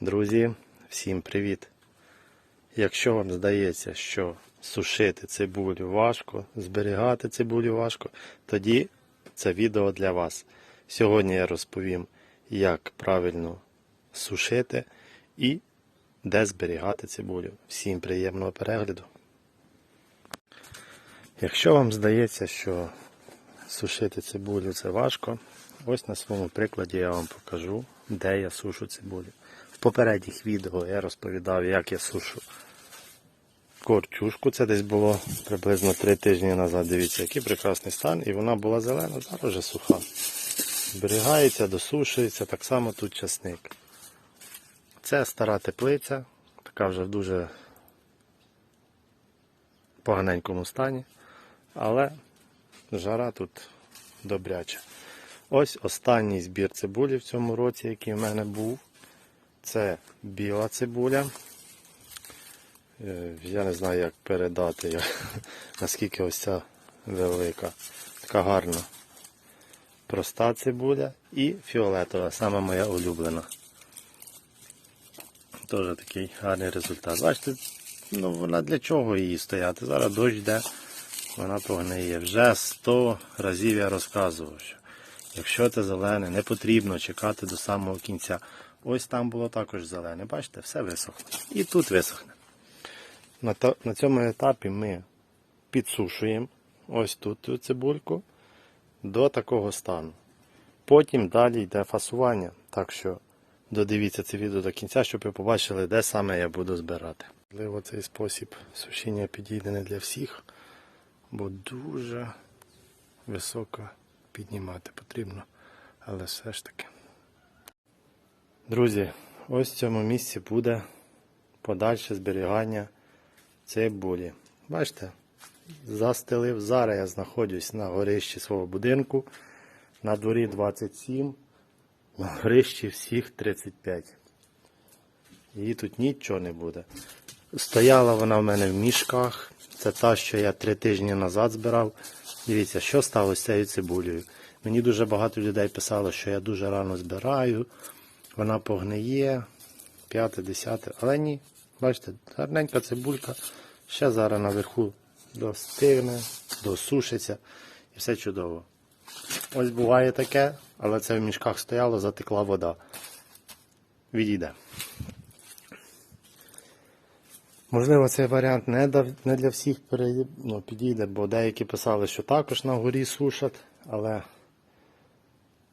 Друзі, всім привіт! Якщо вам здається, що сушити цибулю важко, зберігати цибулю важко, тоді це відео для вас. Сьогодні я розповім, як правильно сушити і де зберігати цибулю. Всім приємного перегляду. Якщо вам здається, що сушити цибулю це важко, ось на своєму прикладі я вам покажу, де я сушу цибулю. Попередніх відео я розповідав, як я сушу корчушку. Це десь було приблизно 3 тижні назад. Дивіться, який прекрасний стан, і вона була зелена, зараз вже суха. Зберігається, досушується, так само тут часник. Це стара теплиця, така вже в дуже поганенькому стані, але жара тут добряча. Ось останній збір цибулі в цьому році, який в мене був. Це біла цибуля. Е, Я не знаю, як передати, я- наскільки ось ця велика. Така гарна. Проста цибуля і фіолетова, саме моя улюблена. Теж такий гарний результат. Бачите, ну вона для чого її стояти? Зараз дощ йде, вона прогниє. Вже 100 разів я розказував, що якщо це зелене, не потрібно чекати до самого кінця. Ось там було також зелене. Бачите, все висохло. І тут висохне. На, то- на цьому етапі ми підсушуємо ось тут цю цибульку до такого стану. Потім далі йде фасування. Так що додивіться це відео до кінця, щоб ви побачили, де саме я буду збирати. Можливо, цей спосіб сушіння підійде не для всіх, бо дуже високо піднімати потрібно. Але все ж таки. Друзі, ось в цьому місці буде подальше зберігання цибулі. Бачите, застелив. Зараз я знаходжусь на горищі свого будинку. На дворі 27, на горищі всіх 35. Її тут нічого не буде. Стояла вона в мене в мішках. Це та, що я три тижні назад збирав. Дивіться, що сталося з цією цибулею. Мені дуже багато людей писало, що я дуже рано збираю, вона погниє, п'яте, десяте. Але ні, бачите, гарненька цибулька. Ще зараз наверху достигне, досушиться і все чудово. Ось буває таке, але це в мішках стояло, затекла вода. Відійде. Можливо, цей варіант не, для всіх ну, підійде, бо деякі писали, що також на горі сушать, але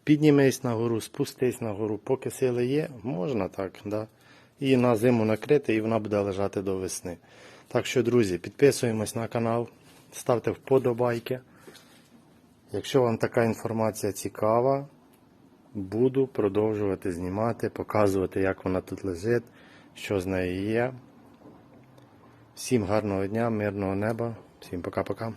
піднімись на гору, спустись на гору, поки сили є, можна так, да. І на зиму накрити, і вона буде лежати до весни. Так що, друзі, підписуємось на канал, ставте вподобайки. Якщо вам така інформація цікава, буду продовжувати знімати, показувати, як вона тут лежить, що з нею є. Всім гарного дня, мирного неба, всім пока-пока.